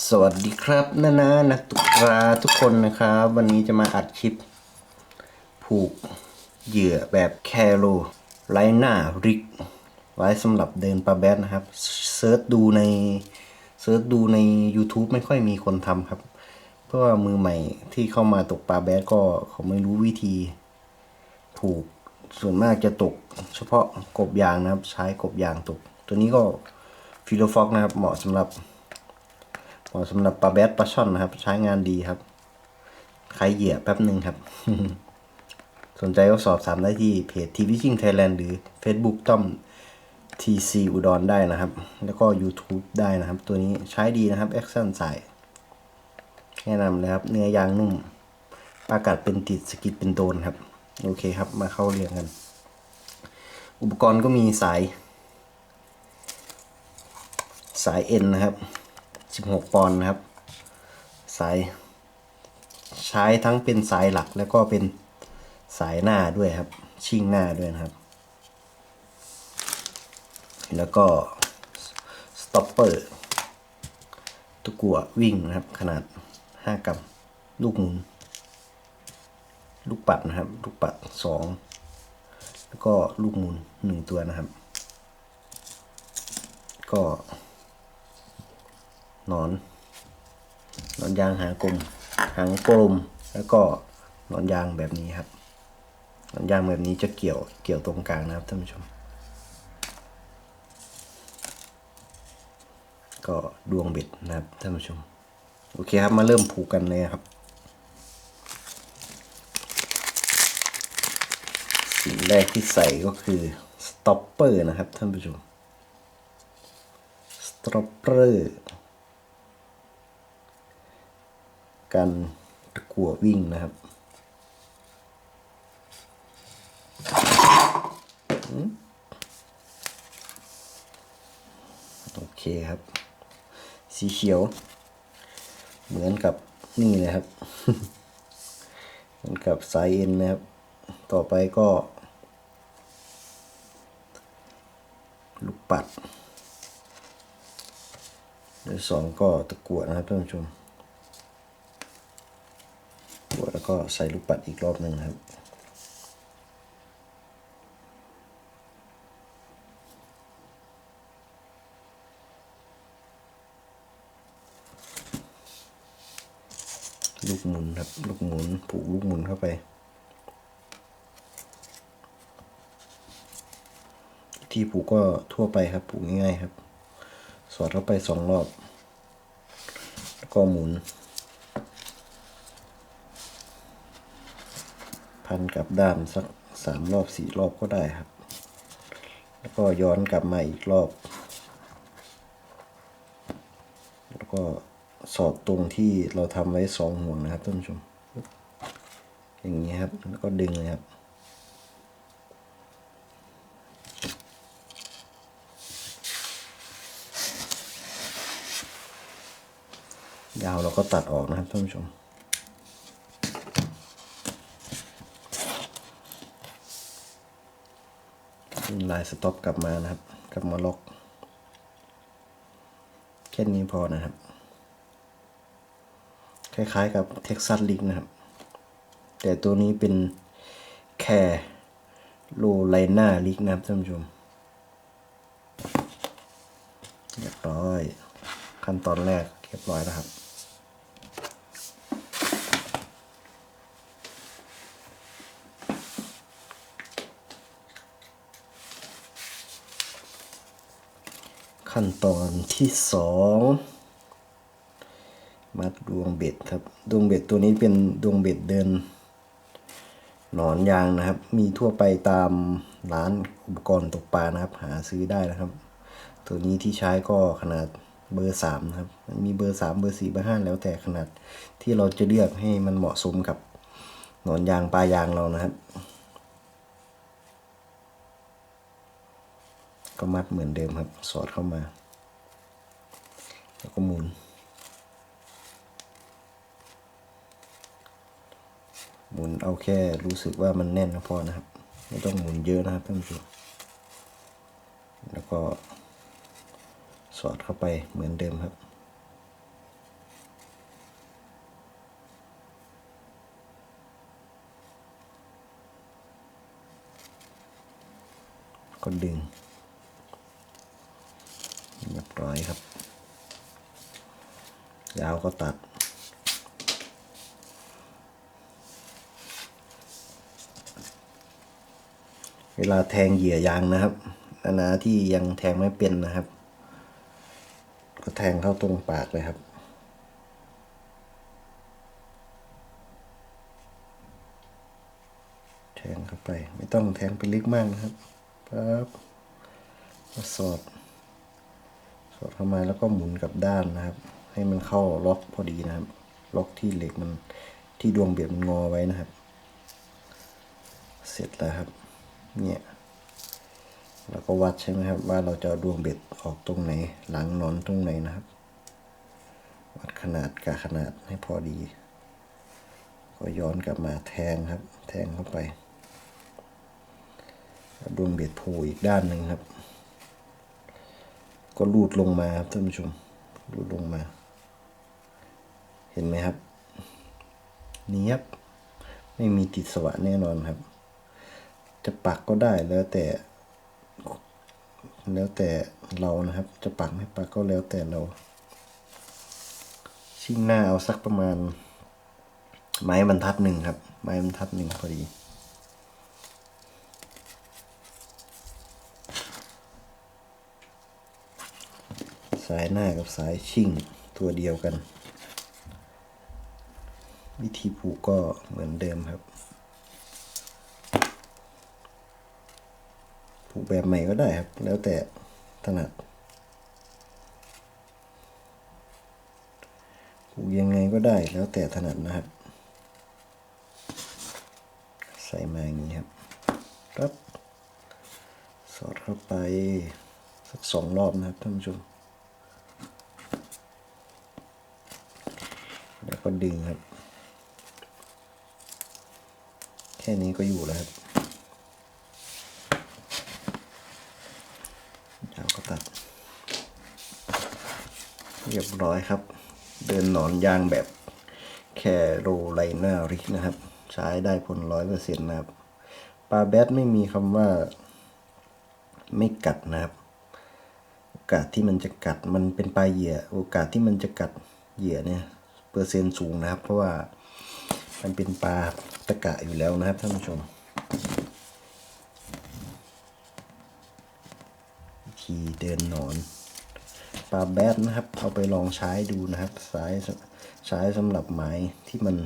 สวัสดีครับนานานักตุกปลาทุกคนนะครับ วันนี้จะมาอัดคลิป ผูกเหยื่อแบบแคโรไลน่าริก ไว้สำหรับเดินปลาแบดนะครับเซิร์ชดูในเซิร์ชดูใน YouTube ไม่ค่อยมีคนทำครับ เพราะว่ามือใหม่ที่เข้ามาตกปลาแบดก็เขาไม่รู้วิธี ผูกส่วนมากจะตก เฉพาะกบยางนะครับ ใช้กบยางตก ตัวนี้ก็ฟิโลฟอกนะครับเหมาะสำหรับ เหมาะสำหรับปลาแบดปลาช่อนนะครับ ใช้งานดีครับใครเหยียบแป๊บหนึ่งครับ สนใจก็สอบถามได้ที่เพจทีวิชิงไทยแลนด์หรือ Facebook ต้อม TC อุดรได้นะครับ แล้วก็ YouTube ได้นะครับ ตัวนี้ใช้ดีนะครับแอคชั่นใส่แนะนำเลยครับ เนื้อยางนุ่ม ปากัดเป็นติดสกิดเป็นโดนครับ โอเคครับ มาเข้าเรียงกัน อุปกรณ์ก็มีสาย สายเอ็นนะครับ 16 ปอนด์นะครับ สาย ใช้ทั้งเป็นสายหลักแล้วก็เป็นสายหน้าด้วยครับ ชิ่งหน้าด้วยนะครับ แล้วก็สต็อปเปอร์ตะกั่ววิ่งนะครับ ขนาด 5กรัมลูกหมุนลูกปัดนะครับ ลูกปัด 2 แล้วก็ลูกหมุน 1 ตัวนะครับ ก็ หนอน หนอนยางหางกลมหางกลมแล้วก็หนอนยางแบบนี้ครับ หนอนยางแบบนี้จะเกี่ยวเกี่ยวตรงกลางนะครับท่านผู้ชม ก็ดวงเบ็ดนะครับท่านผู้ชม โอเคครับมาเริ่มผูกกันเลยครับสิ่งแรกที่ใส่ก็คือสต็อปเปอร์นะครับท่านผู้ชมสต็อปเปอร์ กันตะกั่ววิ่งนะครับโอเคครับ สีเขียว เหมือนกับนี่เลยครับ เหมือนกับสายเอ็นนะครับ ต่อไปก็ ลูกปัดเดี๋ยวสองก็ตะกั่วนะครับท่านผู้ชม วแล้วก็ใส่ลูกปัดอีกรอบหนึ่งครับ ลูกหมุนครับ ลูกหมุนผูกลูกหมุนเข้าไป ที่ผูกก็ทั่วไปครับ ผูกง่ายๆครับ สอดเข้าไปสองรอบ แล้วก็หมุน พันกับด้ามสักสามรอบสี่รอบก็ได้ครับ แล้วก็ย้อนกลับมาอีกรอบ แล้วก็สอดตรงที่เราทำไว้สองห่วงนะครับท่านผู้ชม อย่างนี้ครับ แล้วก็ดึงเลยครับยาวเราก็ตัดออกนะครับท่านผู้ชม ลายสต็อปกลับมานะครับ กลับมาล็อก แค่นี้พอนะครับ คล้ายๆกับเท็กซัสลิกนะครับ แต่ตัวนี้เป็นแคร์โลไลน่าลิกนะครับท่านผู้ชมเรียบร้อย ขั้นตอนแรกเรียบร้อยแล้วครับ ขั้นตอนที่สองมัดดวงเบ็ดครับ ดวงเบ็ดตัวนี้เป็นดวงเบ็ดเดิน หนอนยางนะครับ มีทั่วไปตามร้านอุปกรณ์ตกปลานะครับ หาซื้อได้นะครับ ตัวนี้ที่ใช้ก็ขนาดเบอร์สามนะครับ มีเบอร์สามเบอร์สี่เบอร์ห้าแล้วแต่ขนาดที่เราจะเลือกให้มันเหมาะสมกับหนอนยางปลายางเรานะครับ ก็มัดเหมือนเดิมครับ สอดเข้ามา แล้วก็หมุน หมุนเอาแค่รู้สึกว่ามันแน่นพอนะครับ ไม่ต้องหมุนเยอะนะครับท่านผู้ชมแล้วก็สอดเข้าไปเหมือนเดิมครับก็ดึง อยครับ ยาวก็ตัด เวลาแทงเหยื่อยางนะครับนานาที่ยังแทงไม่เป็นนะครับ ก็แทงเข้าตรงปากเลยครับแทงเข้าไป ไม่ต้องแทงไปลึกมากนะครับปั๊บมาสอด อดเข้ามาแล้วก็หมุนกลับด้านนะครับ ให้มันเข้าล็อกพอดีนะครับ ล็อกที่เหล็กมันที่ดวงเบียดมันงอไว้นะครับ เสร็จแล้วครับ เนี่ยเราก็วัดใช่ไหมครับ ว่าเราจะดวงเบ็ดออกตรงไหน หลังนอนตรงไหนนะครับ วัดขนาดกะขนาดให้พอดี ก็ย้อนกลับมาแทงครับ แทงเข้าไปดวงเบ็ดโผล่อีกด้านหนึ่งครับ ก็ลูดลงมาครับท่านผู้ชมลูดลงมา เห็นไหมครับเนี้ยบไม่มีติดสวะแน่นอนครับ จะปักก็ได้แล้วแต่ แล้วแต่เรานะครับ จะปักไม่ปักก็แล้วแต่เรา ชิ่งหน้าเอาสักประมาณ ไม้บรรทัดหนึ่งครับ ไม้บรรทัดหนึ่งพอดี สายหน้ากับสายชิ่งตัวเดียวกัน วิธีผูกก็เหมือนเดิมครับ ผูกแบบใหม่ก็ได้ครับ แล้วแต่ถนัดผูกยังไงก็ได้แล้วแต่ถนัดนะครับ ใส่มาอย่างนี้ครับรับ สอดเข้าไปสักสองรอบนะครับท่านผู้ชม แล้ว ก็ดึงครับ แค่นี้ก็อยู่แล้วครับยาวก็ตัด เรียบร้อยครับ เดินหนอนยางแบบแคโรไลนาริกนะครับ ใช้ได้ผลร้อยเปอร์เซ็นต์นะครับปลาแบดไม่มีคำว่าไม่กัดนะครับโอกาสที่มันจะกัดมันเป็นปลาเหยื่อ โอกาสที่มันจะกัดเหยื่อเนี่ย เปอร์เซ็นต์สูงนะครับ เพราะว่ามันเป็นปลาตะกะอยู่แล้วนะครับท่านผู้ชมวิธีเดินหนอนปลาแบดนะครับ เอาไปลองใช้ดูนะครับใช้ใช้สำหรับไม้ที่มัน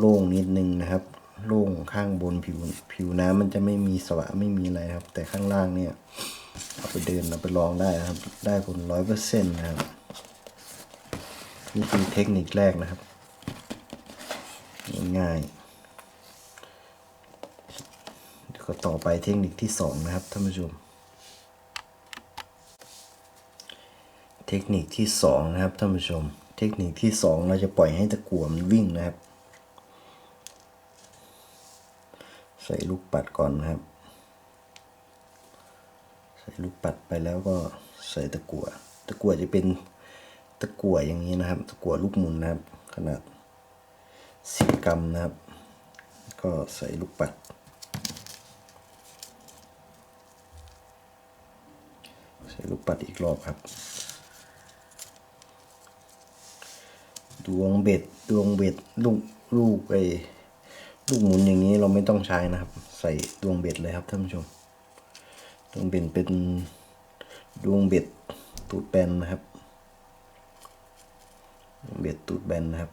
โล่งๆนิดนึงนะครับ โล่งข้างบนผิวผิวน้ำมันจะไม่มีสวะไม่มีอะไรครับ แต่ข้างล่างเนี่ย เอาไปเดินเอาไปลองได้นะครับ ได้ผลร้อยเปอร์เซ็นต์นะครับ นี่คือเทคนิคแรกนะครับ ง่ายๆเดี๋ยวก็ต่อไปเทคนิคที่สองนะครับท่านผู้ชม เทคนิคที่สองนะครับท่านผู้ชม เทคนิคที่สองเราจะปล่อยให้ตะกั่วมันวิ่งนะครับ ใส่ลูกปัดก่อนนะครับ ใส่ลูกปัดไปแล้วก็ใส่ตะกั่วตะกั่วจะเป็น ตะกั่วอย่างนี้นะครับ ตะกั่วลูกหมุนนะครับ ขนาดสิบกรัมนะครับ ก็ใส่ลูกปัด ใส่ลูกปัดอีกรอบครับ ดวงเบ็ด ดวงเบ็ดลูกลูกไอ้ลูกหมุนอย่างนี้เราไม่ต้องใช้นะครับ ใส่ดวงเบ็ดเลยครับท่านผู้ชม ดวงเบ็ดเป็นดวงเบ็ดตูดแบนนะครับ เบ็ดตูดแบนนะครับ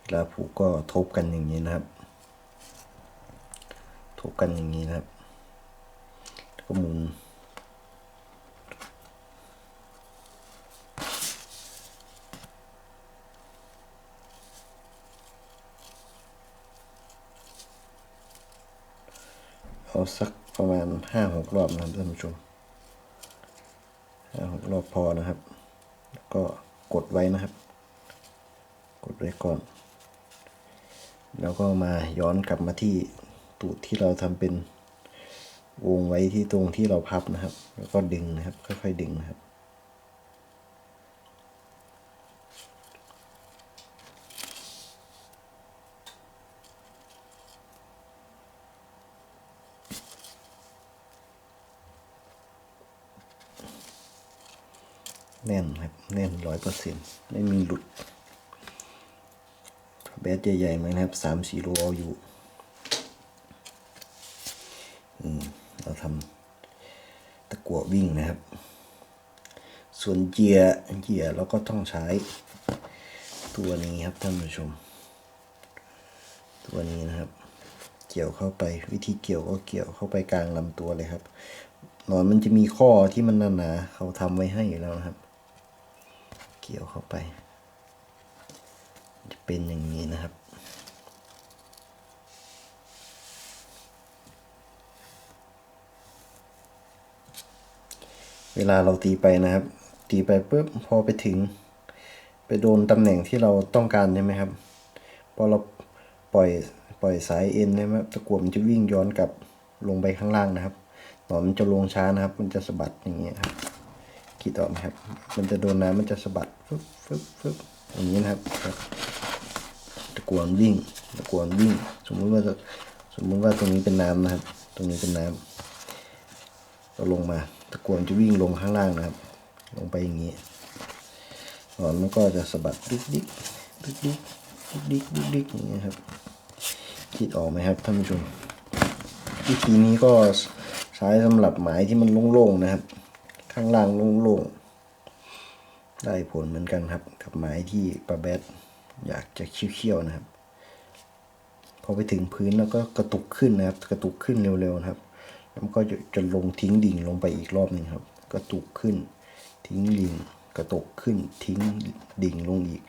เวลาผูกก็ทบกันอย่างนี้นะครับ ทบกันอย่างนี้นะครับแล้วก็หมุนเอาสักประมาณห้าหกรอบนะครับท่านผู้ชมห้าหกรอบพอนะครับ แล้วก็ กดไว้นะครับ กดไว้ก่อน แล้วก็มาย้อนกลับมาที่ตูดที่เราทำเป็นวงไว้ที่ตรงที่เราพับนะครับ แล้วก็ดึงนะครับ ค่อยๆดึงนะครับ แน่นครับ แน่น ร้อยเปอร์เซ็นต์ไม่มีหลุดแบตใหญ่ๆมันนะครับสามสี่โลเอาอยู่เราทำตะกั่ววิ่งนะครับ ส่วนเหยื่อเหยื่อเราก็ต้องใช้ ตัวนี้ครับท่านผู้ชม ตัวนี้นะครับ เกี่ยวเข้าไปวิธีเกี่ยวก็เกี่ยวเข้าไปกลางลำตัวเลยครับ หนอนมันจะมีข้อที่มันหนาๆเขาทำไว้ให้อยู่แล้วนะครับ กี่ยวเข้าไป จะเป็นอย่างนี้นะครับ เวลาเราตีไปนะครับ ตีไปปุ๊บพอไปถึง ไปโดนตำแหน่งที่เราต้องการใช่ไหมครับพอเราปล่อยปล่อยสายเอ็นนะครับตะกั่วมันจะวิ่งย้อนกลับลงไปข้างล่างนะครับหนอนมันจะลงช้านะครับ มันจะสะบัดอย่างเงี้ยครับ คิดออกไหมครับ มันจะโดนน้ำมันจะสะบัดฟึบฟึบฟึบอย่างนี้นะครับตะกวนวิ่งตะกวนวิ่ง สมมุติว่าจะสมมุติว่าตรงนี้เป็นน้ำนะครับ ตรงนี้เป็นน้ำเราลงมา ตะกวนจะวิ่งลงข้างล่างนะครับ ลงไปอย่างนี้หนอนมันก็จะสะบัดดิ๊กดิ๊กดิ๊กดิ๊กดิ๊กดิ๊กดิ๊กดิ๊กอย่างนี้ครับคิดออกไหมครับท่านผู้ชมวิธีนี้ก็ใช้สำหรับหมายที่มันโล่งๆนะครับ ข้างล่างโล่งๆได้ผลเหมือนกันครับ กับหมายที่ปลาแบดอยากจะเคี้ยวๆนะครับ พอไปถึงพื้นแล้วก็กระตุกขึ้นนะครับ กระตุกขึ้นเร็วๆนะครับ แล้วมันก็จะจะลงทิ้งดิ่งลงไปอีกรอบหนึ่งครับ กระตุกขึ้น ทิ้งดิ่งกระตุกขึ้นทิ้งดิ่งลงอีก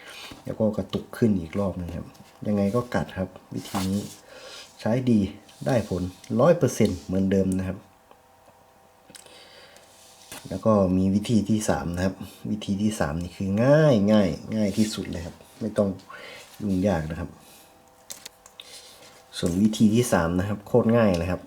แล้วก็กระตุกขึ้นอีกรอบหนึงครับ ยังไงก็กัดครับ วิธีนี้ใช้ดีได้ผลร้อยเปอร์เซ็นเหมือนเดิมนะครับ แล้วก็มีวิธีที่สามนะครับ วิธีที่สามนี่คือง่ายง่ายง่ายที่สุดเลยครับ ไม่ต้องยุ่งยากนะครับ ส่วนวิธีที่สามนะครับ โคตรง่ายเลยครับ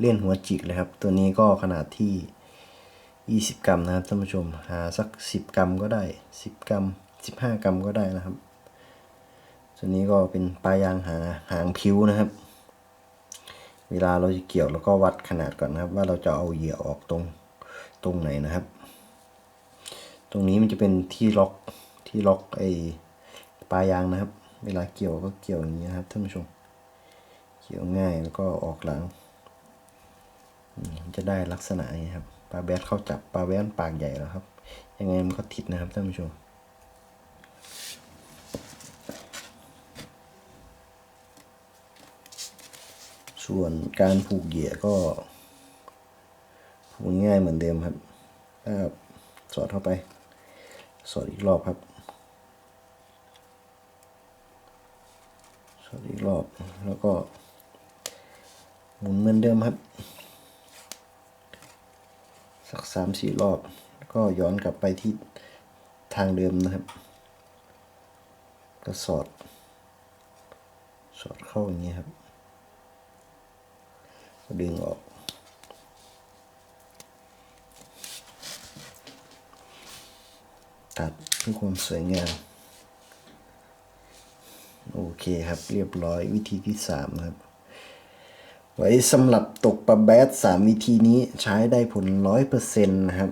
เล่นหัวจิกเลยครับ ตัวนี้ก็ขนาดที่ 20 กรัมนะครับท่านผู้ชมหาสัก 10 กรัมก็ได้ 10 กรัม 15 กรัมก็ได้นะครับส่วนนี้ก็เป็นปลายางหาหางผิวนะครับ เวลาเราจะเกี่ยวแล้วก็วัดขนาดก่อนนะครับ ว่าเราจะเอาเหยื่อออกตรง ตรงไหนนะครับ ตรงนี้มันจะเป็นที่ล็อกที่ล็อกไอ้ปลายางนะครับ เวลาเกี่ยวก็เกี่ยวอย่างนี้นครับท่านผู้ชม เกี่ยวง่ายแล้วก็ออกหลังจะได้ลักษณะอย่างนี้ครับปลาแบดเข้าจับปลาแบดปากใหญ่แล้วครับ ยังไงมันก็ติดนะครับท่านผู้ชมส่วนการผูกเหยื่อก็ ง่ายเหมือนเดิมครับสอดเข้าไป สอดอีกรอบครับ สอดอีกรอบแล้วก็ หมุนเหมือนเดิมครับ สักสามสี่รอบ ก็ย้อนกลับไปที่ทางเดิมนะครับ ก็สอด สอดเข้าอย่างนี้ครับดึงออก ตัดเพื่อความสวยงาม โอเคครับ เรียบร้อยวิธีที่สามนะครับ ไว้สำหรับตกปลาแบดสามวิธีนี้ใช้ได้ผลร้อยเปอร์เซ็นต์นะครับ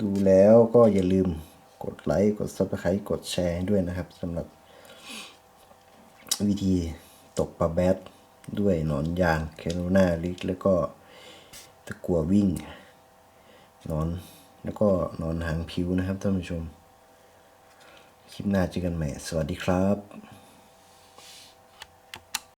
ดูแล้วก็อย่าลืมกดไลค์กด subscribe กดแชร์ด้วยนะครับสำหรับ วิธีตกปลาแบดด้วยหนอนยางแคโรนาลิกแล้วก็ตะกัววิ่งหนอน แล้วก็นอนหางผิวนะครับท่านผู้ชม คลิปหน้าเจอกันใหม่ สวัสดีครับ